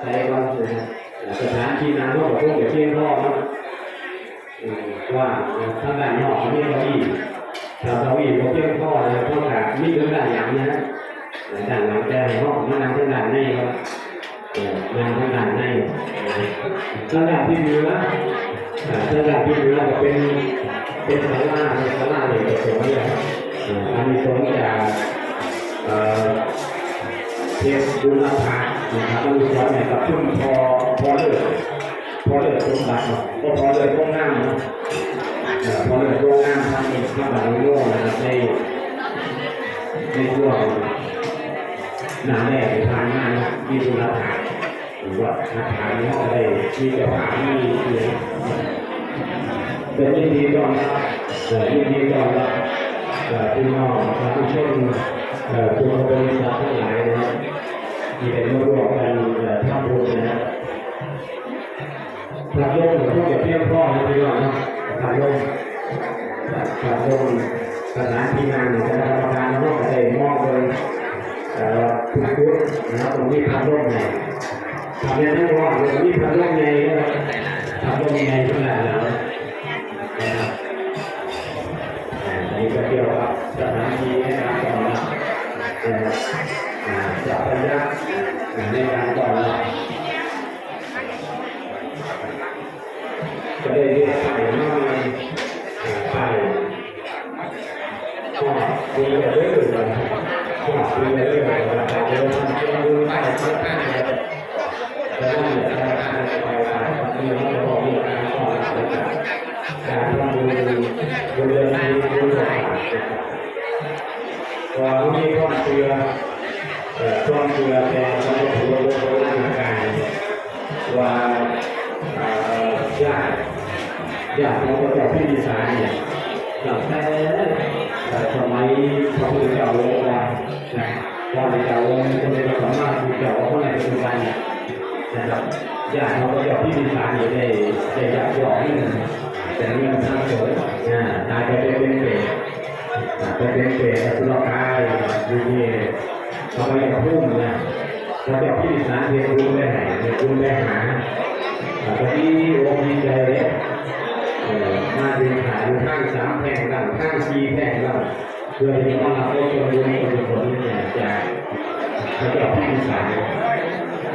ใช้ก่อนนะฮะสถานที่น้ำท่วมกับพวกเดี๋ยวเพียงพอเนาะอืมว่าทางด้านนอกมีเก้าอี้ถ้าเก้าอี้บ่เพียงพอนะพราะขาดมีเรื่องด้านหลังนะฮะด้านหลังแต่ห้องมันนั่งทางด้านในครับเออนั่งทางด้านในทางด้านที่เหนืออ่าทางด้านที่เหนือก็เป็นเป็นศาลาเป็นศาลาเนี่ยสวยเลยครับอ่าอันนี้สงส์จาก เอ่อเทพบุญราคานะครับมันมีควาเนี่ยกับชุ่มพอพอเลิศพอเลิศตรงบัตรเนะก็พอเลิศตรงน้ำเนะเอ่อพอเลิศตรงน้ำทำเองข้าวหลามโม่นะครับในในช่วงหนาแรกที่ผ่านมานะมีบุญราคาหรือว่าราคาเนี้ยอะไรมีเจ้าหามีเสียงเป็นยินดีต้อนรับเอ่ยินดีต้อนรับพี่น้องประชานเอ่อตัวบริษัททั้งหลายน ที่เป็นร่วมกันเอ่อทำบุญนะครับพรโยมหลวงพ่อเพียงพ่อนะพี่น้องนะพระโยมพระโยมสถานที่งานคณะกรรมการร่วมกันได้มอบเลยเอ่ทุกชุดนะครับตรงนี้พระโยมใหญ่ทำยังไงว่าตรงนี้พระโยมใหนะครับพระโยมใหญ่ขนาดนั้นนะครับอ่าอันนี้ก็เกี่ยวกับสถานที่ให้กานนะครับ อ่าจะเป็นยาในการต่อรับก็ได้เรียกไปน้อยไปก็ดีกันเรื่อยๆก็ดีกันเรื่อยๆแต่เดี๋ยวมันจะดูไปสักพักแล้วแล้วก็จะทำการไปไปที่เราบอกมีการต่อรับการทำบุญบุญเดือนนี้บุญหลายว่ามีความเชื่อ เอ่อความเชื่อแต่เราถือว่าเป็นร่างกายว่าอ่อญาติญาติของพระเจ้าพิมพิสารเนี่ยตั้งแต่สมัยพระพุทธเจ้าลงมาพระพุทธเจ้าลงคนในสามารถพุทธเจ้าเอาในปัจจุบันเนี่ยนะครับญาติของพระเจ้าพิมพิสารเนี่ได้ได้ยักยอกนี่แต่เรื่องทางสวยอ่าตายไปเป็นเปรตไปเป็นเปรตอสุรกายอยู่ที่ เราไปกับพุ่มนะเราจะพิจารณาเรียนรู้ได้ไหนเรียนรู้ได้หาแต่ตอนนี้โอ้ดีใจเลยเออมาเรียนขายอยู่ข้างสามแผงกันข้างชีแผงกันเพื่อที่จะต้อนรับผู้ชมดูคนคนนี้เนี่ยจากพระเจ้าพิมพิสาร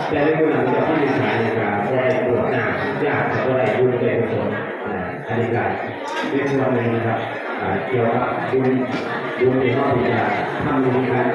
แต่ในเมื่อพระเจ้าพิมพิสารเนี่ยก็ได้ปวดหน้าญาติก็ได้ดูใจกุศลอ่าอันนี้ก็เป็นส่วนหนึ่งนะครับเกี่ยวกับบุญบุญที่เขาที่จะทำในการ